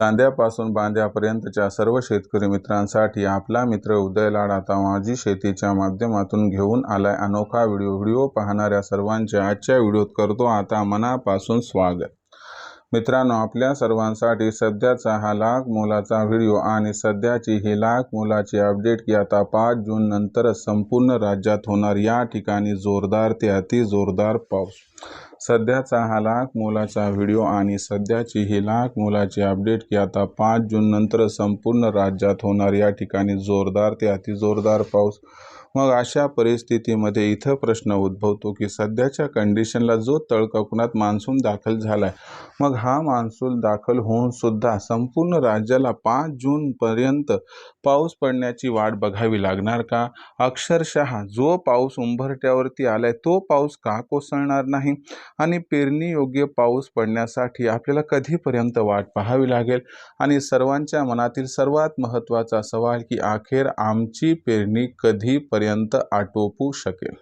कांद्यापासून बांद्यापर्यंतच्या सर्व शेतकरी मित्रांसाठी आपला मित्र उदय लाड आता माझी शेतीच्या माध्यमातून घेऊन आलाय. अनोखा व्हिडिओ व्हिडिओ पाहणाऱ्या सर्वांचे आजच्या व्हिडिओत करतो आता मनापासून स्वागत. मित्रांनो आपल्या सर्वांसाठी सध्याचा हा लाख मोलाचा व्हिडिओ आणि सध्याची ही लाख मोलाची अपडेट की आता पाच जून नंतर संपूर्ण राज्यात होणार या ठिकाणी जोरदार ते अति जोरदार पाऊस. सध्याचा हा लाख मोलाचा व्हिडिओ आणि सध्याची ही लाख मोलाची अपडेट की आता पाच जून नंतर संपूर्ण राज्यात होणार या ठिकाणी जोरदार ते अतिजोरदार पाऊस. मग अशा परिस्थितीमध्ये इथं प्रश्न उद्भवतो की सध्याच्या कंडिशनला जो तळकोकणात मान्सून दाखल झाला आहे मग हा मान्सून दाखल होऊन सुद्धा संपूर्ण राज्याला पाच जूनपर्यंत पाऊस पडण्याची वाट बघावी लागणार का? अक्षरशः जो पाऊस उंबरट्यावरती आलाय तो पाऊस का कोसळणार नाही? आणि पेरणी योग्य पाऊस पडण्यासाठी आपल्याला कधीपर्यंत वाट पाहावी लागेल? आणि सर्वांच्या मनातील सर्वात महत्त्वाचा सवाल की अखेर आमची पेरणी कधीपर्यंत आटोपू शकेल.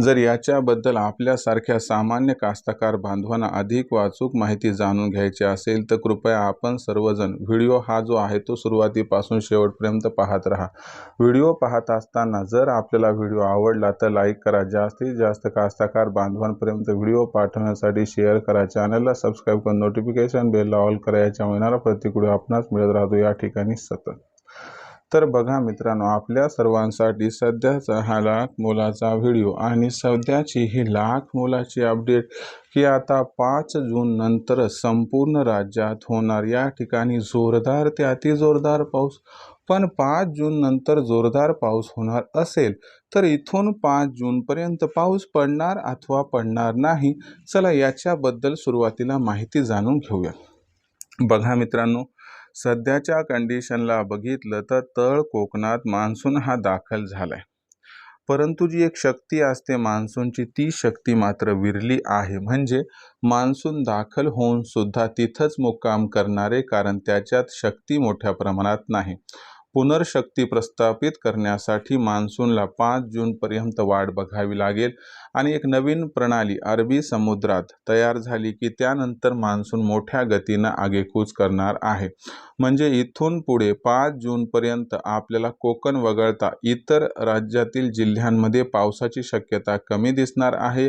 जर याच्याबद्दल आपल्यासारख्या सामान्य कास्तकार बांधवांना अधिक वाचूक माहिती जाणून घ्यायची असेल तर कृपया आपण सर्वजण व्हिडिओ हा जो आहे तो सुरुवातीपासून शेवटपर्यंत पाहत राहा. व्हिडिओ पाहत असताना जर आपल्याला व्हिडिओ आवडला तर लाईक करा. जास्तीत जास्त कास्तकार बांधवांपर्यंत व्हिडिओ पाठवण्यासाठी शेअर करा. चॅनलला सबस्क्राईब करून नोटिफिकेशन बेलला ऑल करा. याच्या मिळणारा प्रत्येक व्हिडिओ आपणास मिळत राहतो. या ठिकाणी सतत. तर बघा मित्रांनो आपल्या सर्वांसाठी सध्याचा हा लाख मोलाचा व्हिडिओ आणि सध्याची ही लाख मोलाची अपडेट की आता पाच जून नंतर संपूर्ण राज्यात होणार. या ठिकाणी जोरदार ते अतिजोरदार पाऊस. पण पाच जून नंतर जोरदार पाऊस होणार असेल तर इथून पाच जूनपर्यंत पाऊस पडणार अथवा पडणार नाही चला याच्याबद्दल सुरुवातीला माहिती जाणून घेऊया. बघा मित्रांनो सध्याच्या कंडिशनला बघितलं तर तळ कोकणात मान्सून हा दाखल झालाय. परंतु जी एक शक्ती असते मान्सूनची ती शक्ती मात्र विरली आहे. म्हणजे मान्सून दाखल होऊन सुद्धा तिथंच मुक्काम करणारे कारण त्याच्यात शक्ती मोठ्या प्रमाणात नाही. पुनर्शक्ती प्रस्थापित करण्यासाठी मान्सूनला पाच जूनपर्यंत वाट बघावी लागेल. आणि एक नवीन प्रणाली अरबी समुद्रात तयार झाली की त्यानंतर मान्सून मोठ्या गतीनं आगेकूच करणार आहे. म्हणजे इथून पुढे पाच जूनपर्यंत आपल्याला कोकण वगळता इतर राज्यातील जिल्ह्यांमध्ये पावसाची शक्यता कमी दिसणार आहे.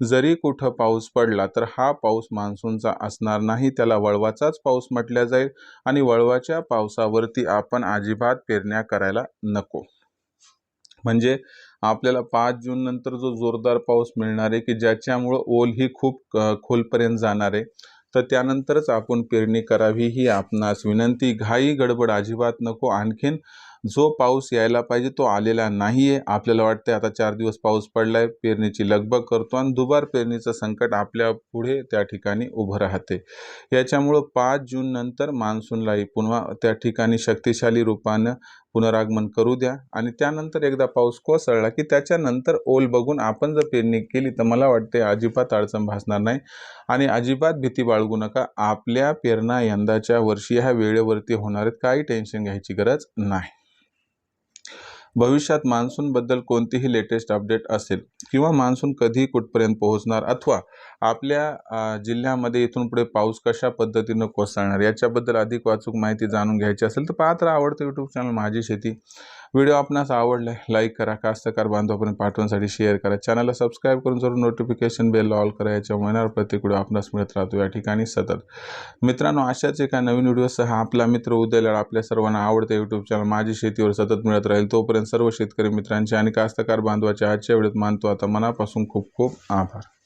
जरी कुठं पाऊस पडला तर हा पाऊस मान्सूनचा असणार नाही. त्याला वळवाचाच पाऊस म्हटल्या जाईल आणि वळवाच्या पावसावरती आपण अजिबात पेरण्या करायला नको. म्हणजे आपल्याला पाच जून नंतर जो जोरदार पाऊस मिळणार आहे की ज्याच्यामुळं ओल ही खूप खोलपर्यंत जाणार आहे तर त्यानंतरच आपण पेरणी करावी ही आपणास विनंती. घाई गडबड अजिबात नको. आणखीन जो पाऊस यायला पाहिजे तो आलेला नाही आहे आपल्याला वाटते आता चार दिवस पाऊस पडला आहे पेरणीची लगबग करतो आणि दुबार पेरणीचं संकट आपल्या पुढे त्या ठिकाणी उभं राहते. याच्यामुळं पाच जून नंतर मान्सूनलाही पुन्हा त्या ठिकाणी शक्तिशाली रूपानं पुनरागमन करू द्या. आणि त्यानंतर एकदा पाऊस कोसळला की त्याच्यानंतर ओल बघून आपण जर पेरणी केली तर मला वाटते अजिबात अडचण भासणार नाही. आणि अजिबात भीती बाळगू नका. आपल्या पेरणा यंदाच्या वर्षी ह्या वेळेवरती होणार आहेत. काही टेन्शन घ्यायची गरज नाही. भविष्यात मान्सूनबद्दल कोणतीही लेटेस्ट अपडेट असेल किंवा मान्सून कधी कुठपर्यंत पोहोचणार अथवा आपल्या जिल्ह्यामध्ये इथून पुढे पाऊस कशा पद्धतीनं कोसळणार याच्याबद्दल अधिक वाचूक माहिती जाणून घ्यायची असेल तर पाहत राहा आवडतं यूट्यूब चॅनल माझी शेती. व्हिडिओ आपणास आवडला लाईक करा कास्तकार बांधवापर्यंत पाठवण्यासाठी शेअर करा. चॅनलला सबस्क्राईब करून जरूर नोटिफिकेशन बेल ऑल करा याच्या महिन्यावर प्रत्येक व्हिडिओ आपणास मिळत राहतो. या ठिकाणी सतत. मित्रांनो अशाच एका नवीन व्हिडिओसह आपला मित्र उद्याला आपल्या सर्वांना आवडते यूट्यूब चॅनल माझी शेतीवर सतत मिळत राहील. तोपर्यंत सर्व शेतकरी मित्रांचे आणि कास्तकार बांधवाच्या आजच्या वेळेत मानतो. आता मनापासून खूप खूप आभार.